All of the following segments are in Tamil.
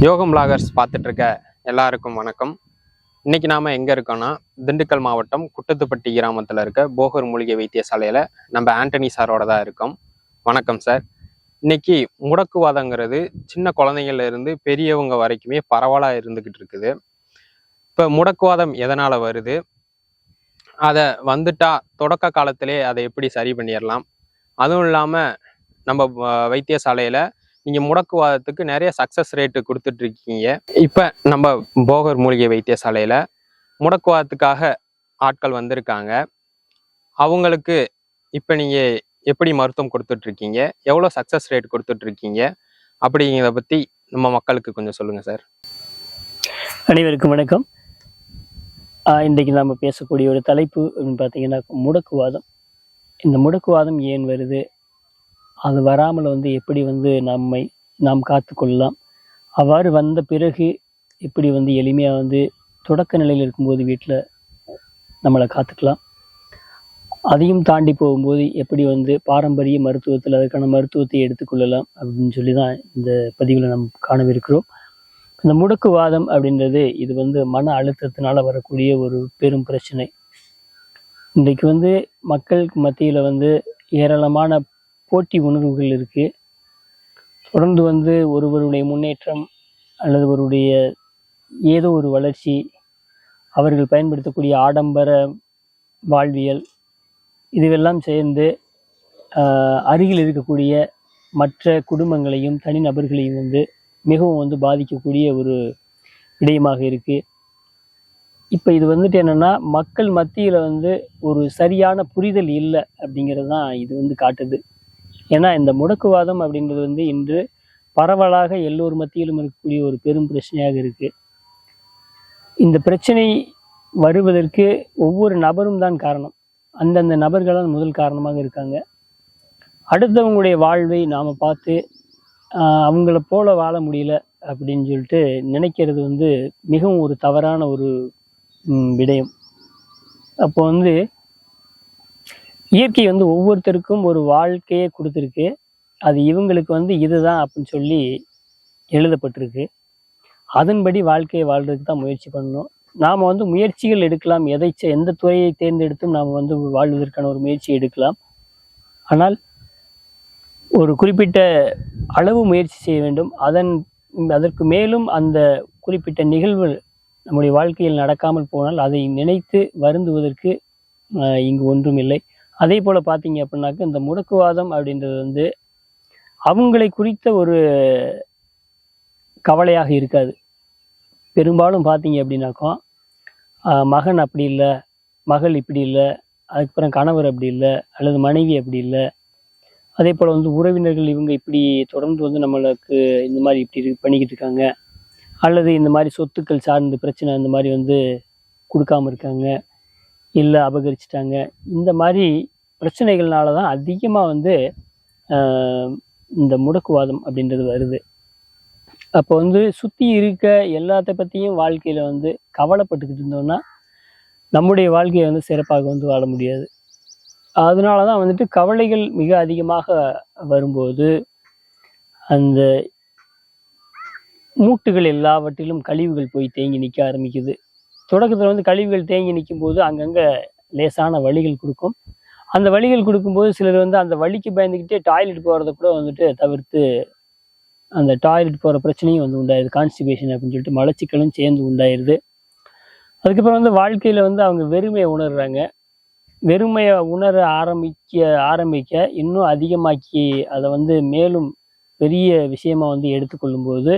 யோகம் லாகர்ஸ் பார்த்துட்ருக்க எல்லாருக்கும் வணக்கம். இன்றைக்கி நாம் எங்கே இருக்கோன்னா திண்டுக்கல் மாவட்டம் குட்டத்துப்பட்டி கிராமத்தில் இருக்க போகர் மூலிகை வைத்தியசாலையில் நம்ம ஆண்டனி சாரோட தான் இருக்கோம். வணக்கம் சார். இன்றைக்கி முடக்குவாதங்கிறது சின்ன குழந்தைங்கள்லேருந்து பெரியவங்க வரைக்குமே பரவலாக இருந்துக்கிட்டு இருக்குது. இப்போ முடக்குவாதம் எதனால் வருது? அதை வந்துட்டா தொடக்க காலத்திலே அதை எப்படி சரி பண்ணிடலாம்? அதுவும் இல்லாமல் நம்ம வ- நீங்க முடக்குவாதத்துக்கு நிறைய சக்சஸ் ரேட்டு கொடுத்துட்டு இருக்கீங்க இப்ப நம்ம போகர் மூலிகை வைத்தியசாலையில முடக்குவாதத்துக்காக ஆட்கள் வந்திருக்காங்க. அவங்களுக்கு இப்ப நீங்க எப்படி மருத்துவம் கொடுத்துட்டு இருக்கீங்க சக்ஸஸ் சக்சஸ் ரேட் கொடுத்துட்டு இருக்கீங்க அப்படிங்கிறத பத்தி நம்ம மக்களுக்கு கொஞ்சம் சொல்லுங்க சார் அனைவருக்கும் வணக்கம். இன்றைக்கு நாம் பேசக்கூடிய ஒரு தலைப்பு அப்படின்னு பார்த்தீங்கன்னா முடக்குவாதம். இந்த முடக்குவாதம் ஏன் வருது? அது வராமல் வந்து எப்படி வந்து நம்மை நாம் காத்துக்கொள்ளலாம் அவ்வாறு வந்த பிறகு எப்படி வந்து எளிமையாக வந்து தொடக்க நிலையில் இருக்கும்போது வீட்டில் நம்மளை காத்துக்கலாம். அதையும் தாண்டி போகும்போது எப்படி வந்து பாரம்பரிய மருத்துவத்தில் அதுக்கான மருத்துவத்தை எடுத்துக்கொள்ளலாம் அப்படின்னு சொல்லி தான் இந்த பதிவில் நாம் காணவிருக்கிறோம். இந்த முடக்குவாதம் அப்படின்றது இது வந்து மன அழுத்தத்தினால் வரக்கூடிய ஒரு பெரும் பிரச்சனை. இன்றைக்கு வந்து மக்களுக்கு மத்தியில் வந்து ஏராளமான போட்டி உணர்வுகள் இருக்குது தொடர்ந்து வந்து ஒருவருடைய முன்னேற்றம் அல்லது ஒருவருடைய ஏதோ ஒரு வளர்ச்சி அவர்கள் பயன்படுத்தக்கூடிய ஆடம்பர வாழ்வியல் இதுவெல்லாம் சேர்ந்து அருகில் இருக்கக்கூடிய மற்ற குடும்பங்களையும் தனிநபர்களையும் வந்து மிகவும் வந்து பாதிக்கக்கூடிய ஒரு விடயமாக இருக்குது இப்போ இது வந்துட்டு என்னென்னா மக்கள் மத்தியில் வந்து ஒரு சரியான புரிதல் இல்லை அப்படிங்கிறது தான் இது வந்து காட்டுது. ஏன்னா இந்த முடக்குவாதம் அப்படின்றது வந்து இன்று பரவலாக எல்லோர் மத்தியிலும் இருக்கக்கூடிய ஒரு பெரும் பிரச்சனையாக இருக்கு. இந்த பிரச்சனை வருவதற்கு ஒவ்வொரு நபரும் தான் காரணம். அந்தந்த நபர்கள் தான் முதல் காரணமாக இருக்காங்க. அடுத்தவங்களுடைய வாழ்வை நாம் பார்த்து அவங்கள போல வாழ முடியல அப்படின்னு சொல்லிட்டு நினைக்கிறது வந்து மிகவும் ஒரு தவறான ஒரு விடயம். அப்போ வந்து இயற்கை வந்து ஒவ்வொருத்தருக்கும் ஒரு வாழ்க்கையே கொடுத்துருக்கு. அது இவங்களுக்கு வந்து இதுதான் அப்படின்னு சொல்லி எழுதப்பட்டிருக்கு. அதன்படி வாழ்க்கையை வாழ்றதுக்கு தான் முயற்சி பண்ணணும். நாம் வந்து முயற்சிகள் எடுக்கலாம். எதை எந்த துறையை தேர்ந்தெடுத்தும் நாம் வந்து வாழ்வதற்கான ஒரு முயற்சி எடுக்கலாம். ஆனால் ஒரு குறிப்பிட்ட அளவு முயற்சி செய்ய வேண்டும். அதன் அதற்கு மேலும் அந்த குறிப்பிட்ட நிகழ்வு நம்முடைய வாழ்க்கையில் நடக்காமல் போனால் அதை நினைத்து வருந்துவதற்கு இங்கு ஒன்றும் இல்லை. அதே போல் பார்த்தீங்க அப்படின்னாக்க இந்த முடக்குவாதம் அப்படின்றது வந்து அவங்களை குறித்த ஒரு கவலையாக இருக்காது. பெரும்பாலும் பார்த்தீங்க அப்படின்னாக்கா மகன் அப்படி இல்லை மகள் இப்படி இல்லை அதுக்கப்புறம் கணவர் அப்படி இல்லை அல்லது மனைவி அப்படி இல்லை. அதே போல் வந்து உறவினர்கள் இவங்க இப்படி தொடர்ந்து வந்து நம்மளுக்கு இந்த மாதிரி இப்படி பண்ணிக்கிட்டு இருக்காங்க. அல்லது இந்த மாதிரி சொத்துக்கள் சார்ந்த பிரச்சனை இந்த மாதிரி வந்து கொடுக்காம இருக்காங்க. இல்லை அபகரிச்சிட்டாங்க. இந்த மாதிரி பிரச்சனைகள்னால தான் அதிகமாக வந்து இந்த முடக்குவாதம் அப்படின்றது வருது. அப்போ வந்து சுற்றி இருக்க எல்லாத்த பற்றியும் வாழ்க்கையில் வந்து கவலைப்பட்டுக்கிட்டு இருந்தோம்னா நம்முடைய வாழ்க்கையை வந்து சிறப்பாக வந்து வாழ முடியாது. அதனால தான் வந்துட்டு கவலைகள் மிக அதிகமாக வரும்போது அந்த மூட்டுகள் எல்லாவற்றிலும் கழிவுகள் போய் தேங்கி நிற்க ஆரம்பிக்குது. தொடக்கத்தில் வந்து கழிவுகள் தேங்கி நிற்கும் போது அங்கங்கே லேசான வழிகள் கொடுக்கும். அந்த வழிகள் கொடுக்கும்போது சிலர் வந்து அந்த வழிக்கு பயந்துக்கிட்டே டாய்லெட் போகிறத கூட வந்துட்டு தவிர்த்து அந்த டாய்லெட் போகிற பிரச்சனையும் வந்து உண்டாயிருது. கான்ஸ்டிபேஷன் அப்படின்னு சொல்லிட்டு மலச்சிக்கலும் சேர்ந்து உண்டாயிருது. அதுக்கப்புறம் வந்து வாழ்க்கையில் வந்து அவங்க வெறுமையை உணர்றாங்க. வெறுமையை உணர ஆரம்பிக்க ஆரம்பிக்க இன்னும் அதிகமாக்கி அதை வந்து மேலும் பெரிய விஷயமாக வந்து எடுத்துக்கொள்ளும்போது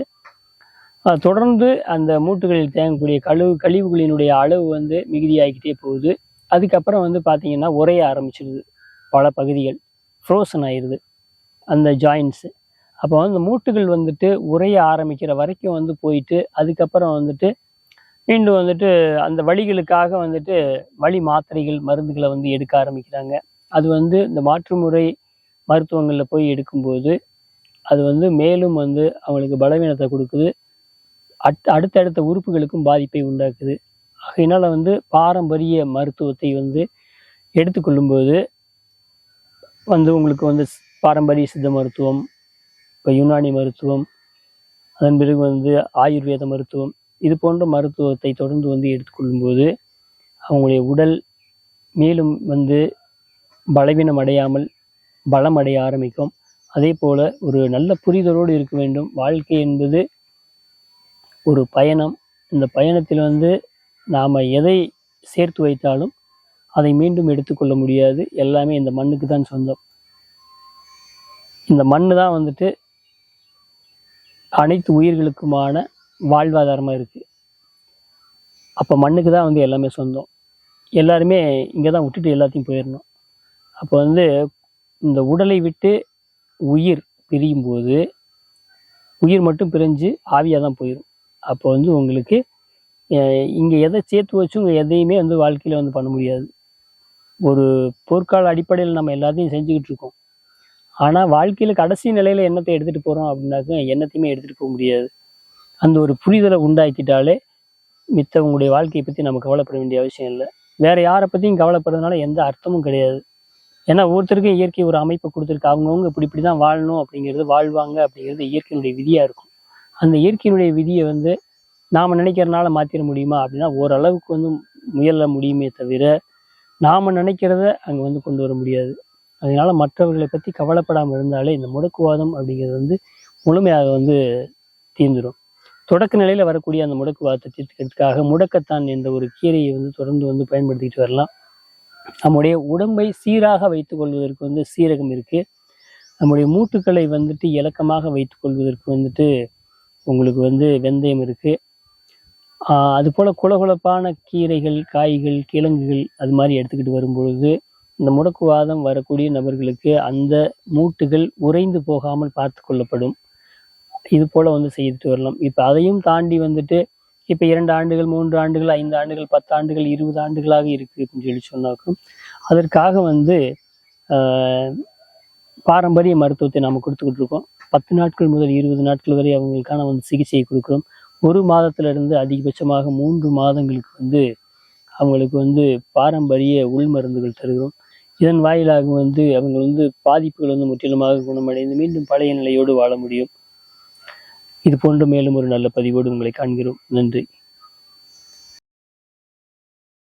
தொடர்ந்து அந்த மூட்டுகளில் தேங்கக்கூடிய கழிவு கழிவுகளினுடைய அளவு வந்து மிகுதியாகிக்கிட்டே போகுது. அதுக்கப்புறம் வந்து பார்த்தீங்கன்னா உரைய ஆரம்பிச்சிடுது பல பகுதிகள். ஃப்ரோசன் ஆயிடுது அந்த ஜாயின்ஸு அப்போ வந்து மூட்டுகள் வந்துட்டு உரைய ஆரம்பிக்கிற வரைக்கும் வந்து போயிட்டு அதுக்கப்புறம் வந்துட்டு மீண்டும் வந்துட்டு அந்த வழிகளுக்காக வந்துட்டு வழி மாத்திரைகள் மருந்துகளை வந்து எடுக்க ஆரம்பிக்கிறாங்க. அது வந்து இந்த மாற்று முறை மருத்துவங்களில் போய் எடுக்கும்போது அது வந்து மேலும் வந்து அவங்களுக்கு பலவீனத்தை கொடுக்குது. அட் அடுத்தடுத்த உறுப்புகளுக்கும் பாதிப்பை உண்டாக்குது. ஆகையினால் வந்து பாரம்பரிய மருத்துவத்தை வந்து எடுத்துக்கொள்ளும்போது வந்து உங்களுக்கு வந்து பாரம்பரிய சித்த மருத்துவம் இப்போ யுனானி மருத்துவம் அதன் பிறகு வந்து ஆயுர்வேத மருத்துவம் இது போன்ற மருத்துவத்தை தொடர்ந்து வந்து எடுத்துக்கொள்ளும்போது அவங்களுடைய உடல் மேலும் வந்து பலவீனம் அடையாமல் பலம் அடைய ஆரம்பிக்கும். அதே போல் ஒரு நல்ல புரிதலோடு இருக்க வேண்டும். வாழ்க்கை என்பது ஒரு பயணம். இந்த பயணத்தில் வந்து நாம் எதை சேர்த்து வைத்தாலும் அதை மீண்டும் எடுத்துக்கொள்ள முடியாது. எல்லாமே இந்த மண்ணுக்கு தான் சொந்தம். இந்த மண்ணு தான் வந்துட்டு அனைத்து உயிர்களுக்குமான வாழ்வாதாரமாக இருக்குது அப்போ மண்ணுக்கு தான் வந்து எல்லாமே சொந்தம். எல்லாருமே இங்கே தான் விட்டுட்டு எல்லாத்தையும் போயிடணும் அப்போ வந்து இந்த உடலை விட்டு உயிர் பிரியும்போது உயிர் மட்டும் பிரிஞ்சு ஆவியாக தான் போயிடும் அப்போ வந்து உங்களுக்கு இங்கே எதை சேர்த்து வச்சும் எதையுமே வந்து வாழ்க்கையில் வந்து பண்ண முடியாது. ஒரு போர்க்கால அடிப்படையில் நம்ம எல்லாத்தையும் செஞ்சுக்கிட்டு இருக்கோம். ஆனால் வாழ்க்கையில் கடைசி நிலையில் எண்ணத்தை எடுத்துகிட்டு போகிறோம் அப்படின்னாக்க எண்ணத்தையுமே எடுத்துகிட்டு போக முடியாது. அந்த ஒரு புரிதலை உண்டாக்கிட்டாலே மித்தவங்களுடைய வாழ்க்கையை பற்றி நம்ம கவலைப்பட வேண்டிய அவசியம் இல்லை. வேறு யாரை பற்றியும் கவலைப்படுறதுனால எந்த அர்த்தமும் கிடையாது. ஏன்னா ஒவ்வொருத்தருக்கும் இயற்கை ஒரு அமைப்பை கொடுத்துருக்கு. அவங்கவுங்க இப்படி இப்படி தான் வாழணும் அப்படிங்கிறது வாழ்வாங்க அப்படிங்கிறது இயற்கையினுடைய விதியாக இருக்கும். அந்த இயற்கையினுடைய விதியை வந்து நாம் நினைக்கிறனால மாற்றிட முடியுமா அப்படின்னா ஓரளவுக்கு வந்து முயல முடியுமே தவிர நாம் நினைக்கிறத அங்கே வந்து கொண்டு வர முடியாது. அதனால மற்றவர்களை பற்றி கவலைப்படாமல் இருந்தாலே இந்த முடக்குவாதம் அப்படிங்கிறது வந்து முழுமையாக வந்து தீர்ந்துடும் தொடக்க நிலையில் வரக்கூடிய அந்த முடக்குவாதத்தை தீர்த்துக்கிறதுக்காக முடக்கத்தான் என்ற ஒரு கீரையை வந்து தொடர்ந்து வந்து பயன்படுத்திக்கிட்டு வரலாம். நம்முடைய உடம்பை சீராக வைத்துக் கொள்வதற்கு வந்து சீரகம் இருக்குது நம்முடைய மூட்டுக்களை வந்துட்டு இலக்கமாக வைத்துக் கொள்வதற்கு வந்துட்டு உங்களுக்கு வந்து வெந்தயம் இருக்குது அதுபோல் அது குளகுளப்பான கீரைகள் காய்கள் கிழங்குகள் அது மாதிரி எடுத்துக்கிட்டு வரும்பொழுது இந்த முடக்குவாதம் வரக்கூடிய நபர்களுக்கு அந்த மூட்டுகள் உறைந்து போகாமல் பார்த்து கொள்ளப்படும். இது போல் வந்து செய்துட்டு வரலாம். இப்போ அதையும் தாண்டி வந்துட்டு இப்போ இரண்டு ஆண்டுகள் மூன்று ஆண்டுகள் ஐந்து ஆண்டுகள் பத்து ஆண்டுகள் இருபது ஆண்டுகளாக இருக்குது அப்படின்னு சொல்லி சொன்னாக்கும் அதற்காக வந்து பாரம்பரிய மருத்துவத்தை நாம் கொடுத்துக்கிட்டு இருக்கோம். பத்து நாட்கள் முதல் இருபது நாட்கள் வரை அவங்களுக்கான வந்து சிகிச்சையை கொடுக்குறோம். ஒரு மாதத்திலிருந்து அதிகபட்சமாக மூன்று மாதங்களுக்கு வந்து அவங்களுக்கு வந்து பாரம்பரிய உள் மருந்துகள் தருகிறோம். இதன் வாயிலாக வந்து அவங்க வந்து பாதிப்புகள் வந்து முற்றிலுமாக குணமடைந்து மீண்டும் பழைய நிலையோடு வாழ முடியும். இது போன்ற மேலும் ஒரு நல்ல பதிவோடு உங்களை காண்கிறோம். நன்றி.